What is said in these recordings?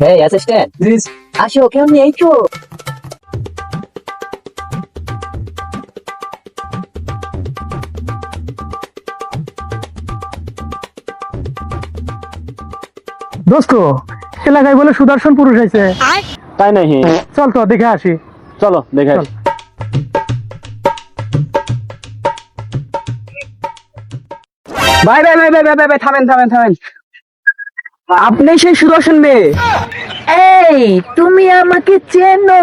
Hey, assistant. আসো কেমন এইছো দোস্ত এলাকায় বলে সুদর্শন পুরুষ আছে তাই নাকি? চল তো দেখে আসি। চলো দেখে। ভাই ভাই ভাই ভাই ভাই ভাই, ভাই থামেন থামেন থামেন। আপনি সেই সুদর্শন মেয়ে। এই তুমি আমাকে চেনো।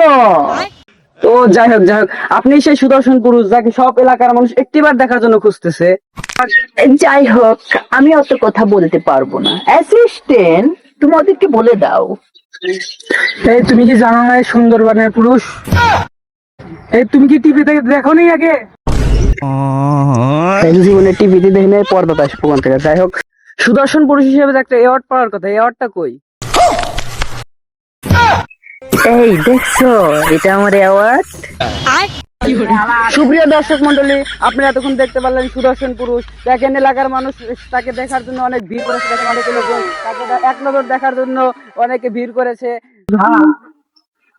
ও যাই হোক যাই হোক আপনি সেই সুদর্শন পুরুষ যাকে সব এলাকার মানুষ একটিবার দেখার জন্য খুঁজতেছে। যাই হোক আমি অত কথা বলতে পারব না। অ্যাসিস্ট্যান্ট তুমি ওদেরকে বলে দাও। এই তুমি কি জানো না এই সুন্দরবনের পুরুষ? এই তুমি কি টিভি থেকে দেখো নি আগে এই জীবনে টিভিতে দেখে নেই পর্দাতে আসব থেকে? যাই হোক সুদর্শন পুরুষ হিসেবে একটা অ্যাওয়ার্ড পাওয়ার কথা অ্যাওয়ার্ডটা কই? এই দেখছ এটা আমার অ্যাওয়ার্ড সুপ্রিয় দর্শক মন্ডলী আপনি এতক্ষণ দেখতে পারলেন সুদর্শন পুরুষ। দেখেন এলাকার মানুষ তাকে দেখার জন্য অনেক ভিড় করেছে দেখেন অনেক লোকজন। তাকে এক নজর দেখার জন্য অনেকে ভিড় করেছে।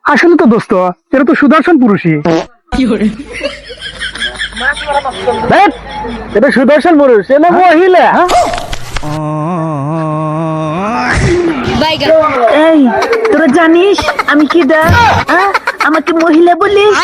আসলে তো দোস্ত এটা তো সুদর্শন পুরুষই। এটা সুদর্শন পুরুষ এটা মহিলা। এই তোরা জানিস আমি কি দা আমাকে মহিলা বলিস?